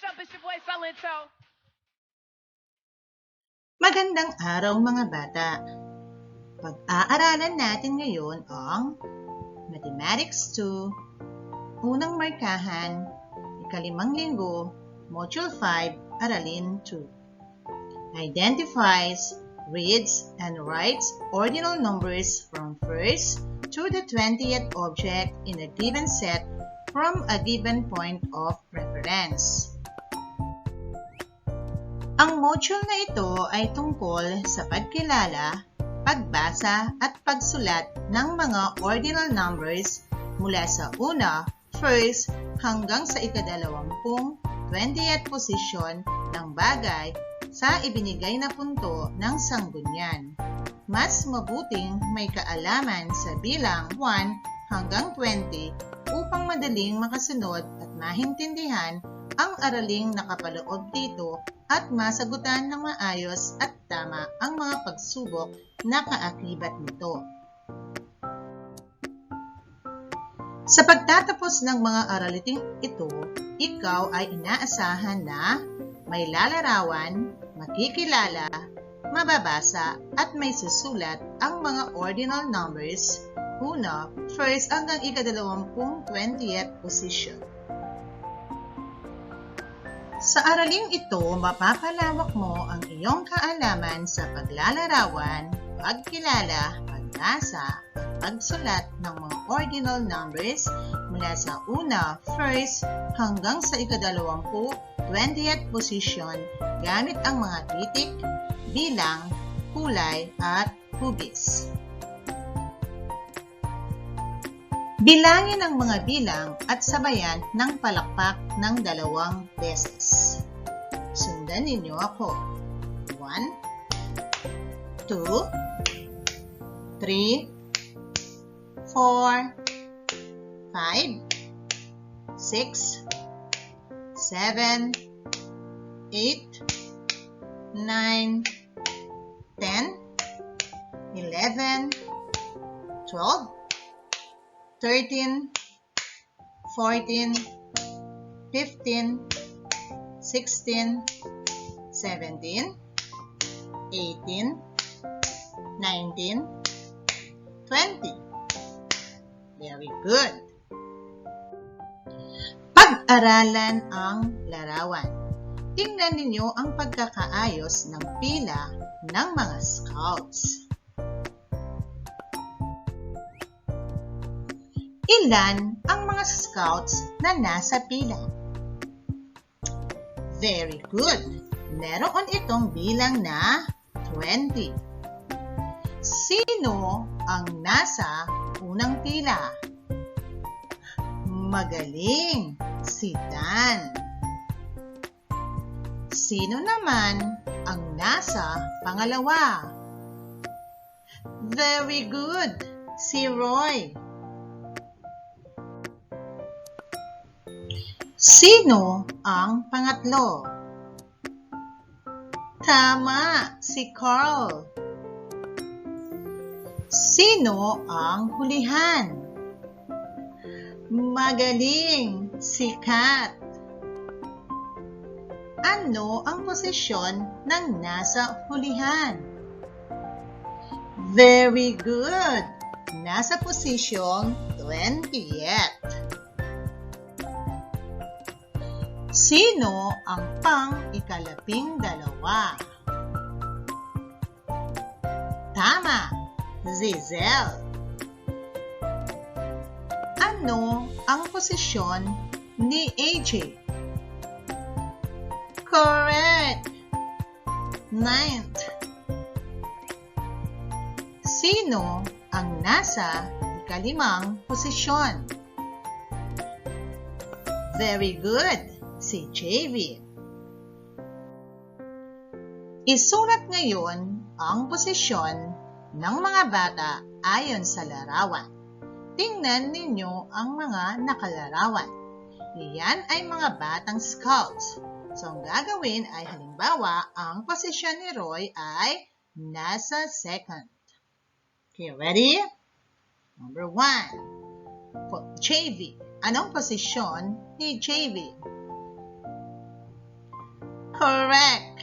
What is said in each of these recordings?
What's up? It's your boy Salento. Magandang araw mga bata! Pag-aaralan natin ngayon ang Mathematics 2, Unang Markahan, Ikalimang Linggo, Module 5, Aralin 2. Identifies, reads, and writes ordinal numbers from first to the 20th object in a given set from a given point of reference. Ang module na ito ay tungkol sa pagkilala, pagbasa at pagsulat ng mga ordinal numbers mula sa una, first, hanggang sa ikadalawampung, 20th position ng bagay sa ibinigay na punto ng sanggunian. Mas mabuting may kaalaman sa bilang 1 hanggang 20 upang madaling makasunod at mahintindihan ang araling nakapaloob dito at masagutan ng maayos at tama ang mga pagsubok na kaakibat nito. Sa pagtatapos ng mga araliting ito, ikaw ay inaasahan na may lalarawan, makikilala, mababasa at may susulat ang mga ordinal numbers una, first hanggang ikadalawampung 20th position. Sa araling ito, mapapalawak mo ang iyong kaalaman sa paglalarawan, pagkilala, pagbasa, pagsulat ng mga ordinal numbers mula sa una, first, hanggang sa ikadalawampu, 20th position gamit ang mga titik, bilang, kulay, at hugis. Bilangin ang mga bilang at sabayan ng palakpak ng dalawang beses. Sundan ninyo ako. 1, 2, 3, 4, 5, 6, 7, 8, 9, 10, 11, 12, 13, 14, 15, 16, 17, 18, 19, 20. Very good. Pag-aralan ang larawan. Tingnan ninyo ang pagkakaayos ng pila ng mga scouts. Ilan ang mga scouts na nasa pila? Very good. Meron itong bilang na 20. Sino ang nasa unang pila? Magaling, si Dan. Sino naman ang nasa pangalawa? Very good, si Roy. Sino ang pangatlo? Tama, si Carl. Sino ang hulihan? Magaling, si Kat. Ano ang posisyon ng nasa hulihan? Very good. Nasa posisyong 20th. Sino ang pang ikalaping dalawa? Tama, Zizel. Ano ang posisyon ni AJ? Correct! Ninth. Sino ang nasa ikalimang posisyon? Very good! Si JV. Isulat ngayon ang posisyon ng mga bata ayon sa larawan. Tingnan ninyo ang mga nakalarawan. Iyan ay mga batang scouts. So, ang gagawin ay halimbawa, ang posisyon ni Roy ay nasa second. Okay, ready? Number one. JV. Anong posisyon ni JV? Correct.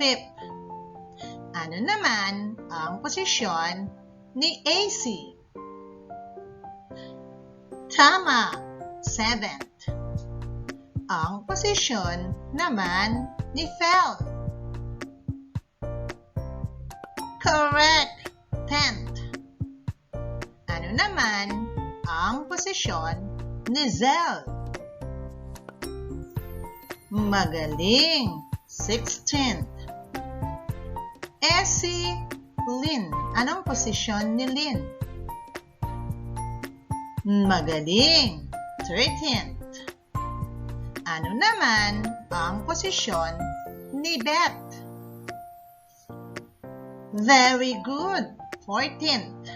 Fifth. Ano naman ang posisyon ni AC? Tama. Seventh. Ang posisyon naman ni Felt. Correct. Tenth. Ano naman ang posisyon ni Zell? Magaling. Sixteenth. Essie Lin. Anong posisyon ni Lin? Magaling. 13th. Ano naman ang posisyon ni Beth? Very good. 14th.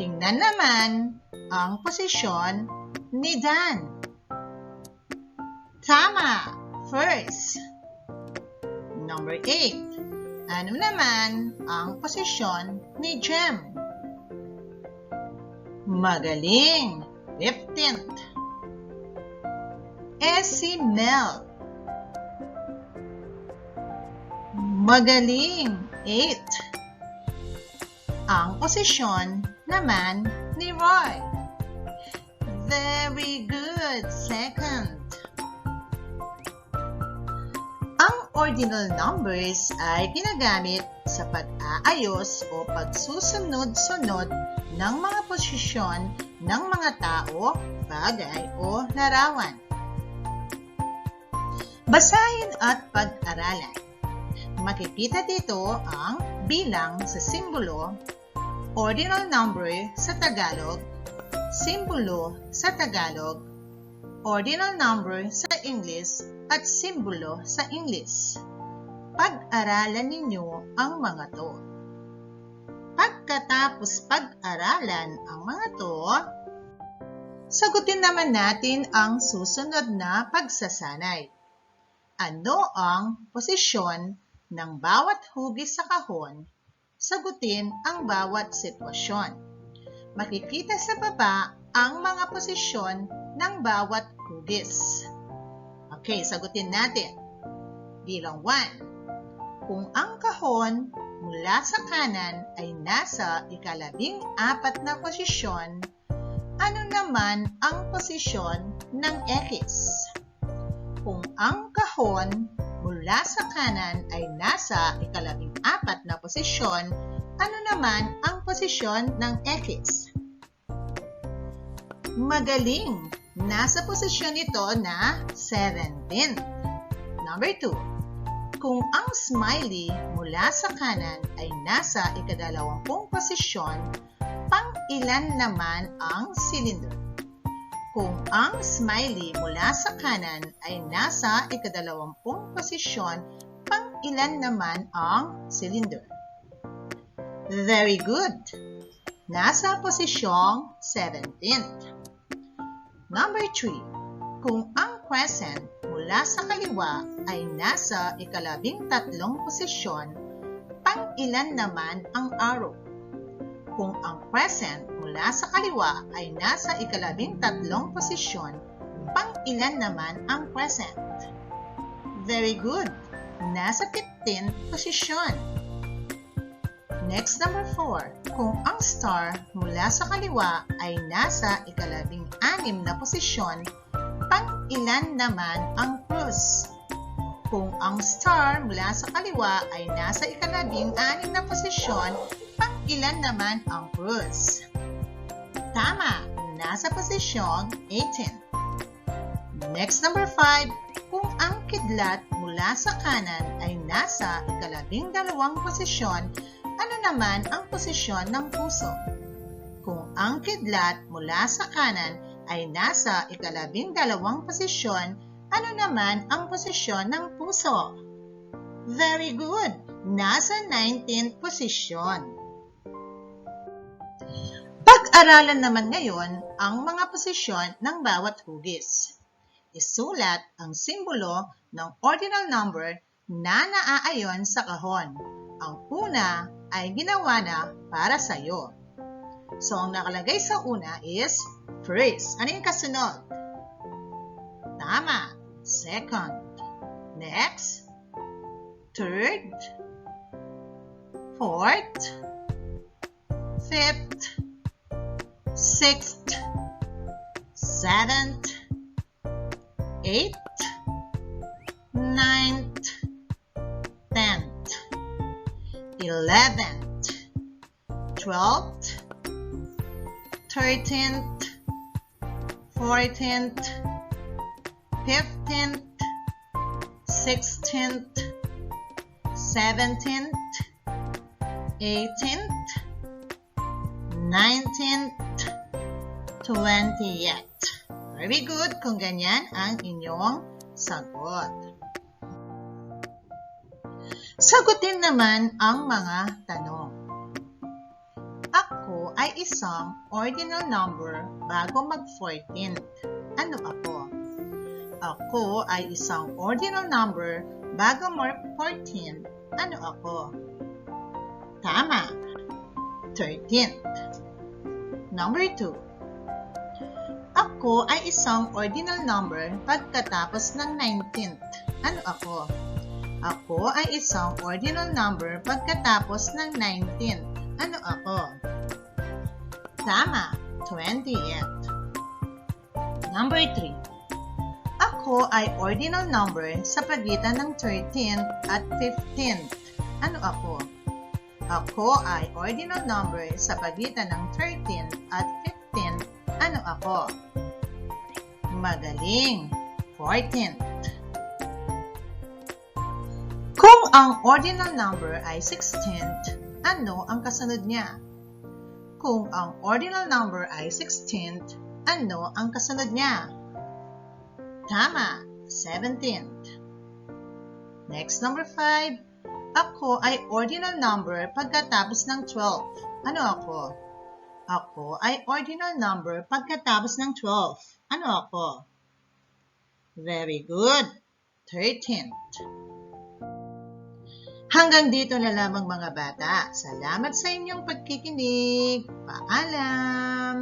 Tingnan naman ang posisyon ni Dan. Tama. First. Number 8. Ano naman ang posisyon ni Jem? Magaling! 15th. Eh si Mel. Magaling! 8. Ang posisyon naman ni Roy. Very good! Second. Ordinal numbers ay ginagamit sa pag-aayos o pagsusunod-sunod ng mga posisyon ng mga tao, bagay o larawan. Basahin at pag-aralan. Makikita dito ang bilang sa simbolo, ordinal number sa Tagalog, simbolo sa Tagalog, ordinal number sa English at simbolo sa English. Pag-aralan ninyo ang mga to. Pagkatapos pag-aralan ang mga to, sagutin naman natin ang susunod na pagsasanay. Ano ang posisyon ng bawat hugis sa kahon? Sagutin ang bawat sitwasyon. Makikita sa baba ang mga posisyon ng bawat hugis. Okay, sagutin natin. Bilang 1. Kung ang kahon mula sa kanan ay nasa ikalabing apat na posisyon, ano naman ang posisyon ng X? Kung ang kahon mula sa kanan ay nasa ikalabing apat na posisyon, ano naman ang posisyon ng X? Magaling! Nasa posisyon ito na 17. Number 2. Kung ang smiley mula sa kanan ay nasa ikadalawampung posisyon, pang ilan naman ang cylinder? Kung ang smiley mula sa kanan ay nasa ikadalawampung posisyon, pang ilan naman ang cylinder? Very good! Nasa posisyong 17th. Number 3. Kung ang crescent mula sa kaliwa ay nasa ikalabing tatlong posisyon, pang ilan naman ang arrow? Kung ang crescent mula sa kaliwa ay nasa ikalabing tatlong posisyon, pang ilan naman ang crescent? Very good! Nasa 15th posisyon. Next, number 4. Kung ang star mula sa kaliwa ay nasa ikalabing anim na posisyon, pang ilan naman ang cruise? Kung ang star mula sa kaliwa ay nasa ikalabing anim na posisyon, pang ilan naman ang cruise? Tama, nasa posisyon 18. Next, number 5. Kung ang kidlat mula sa kanan ay nasa ikalabing dalawang posisyon, ano naman ang posisyon ng puso? Kung ang kidlat mula sa kanan ay nasa ikalabing dalawang posisyon, ano naman ang posisyon ng puso? Very good! Nasa 19th posisyon. Pag-aralan naman ngayon ang mga posisyon ng bawat hugis. Isulat ang simbolo ng ordinal number na naaayon sa kahon. Ang una ay ginawa na para sa iyo. So, ang nakalagay sa una is first. Ano yung kasunod? Tama. Second. Next, third, fourth, fifth, sixth, seventh, eighth, ninth, 11th, 12th, 13th, 14th, 15th, 16th, 17th, 18th, 19th, 20th. Very good kung ganyan ang inyong sagot. Sagutin naman ang mga tanong. Ako ay isang ordinal number bago mag-14. Ano ako? Ako ay isang ordinal number bago mag-14. Ano ako? Tama. 13th. Number 2. Ako ay isang ordinal number pagkatapos ng 19th. Ano ako? Ako ay isang ordinal number pagkatapos ng 19th. Ano ako? Tama, 20th. Number 3. Ako ay ordinal number sa pagitan ng 13th at 15th. Ano ako? Ako ay ordinal number sa pagitan ng 13th at 15th. Ano ako? Magaling, 14th. Ang ordinal number ay 16th, ano ang kasunod niya? Kung ang ordinal number ay 16th, ano ang kasunod niya? Tama, 17th. Next, number 5. Ako ay ordinal number pagkatapos ng 12. Ano ako? Ako ay ordinal number pagkatapos ng 12. Ano ako? Very good. 13th. Hanggang dito na lamang mga bata. Salamat sa inyong pagkikinig. Paalam!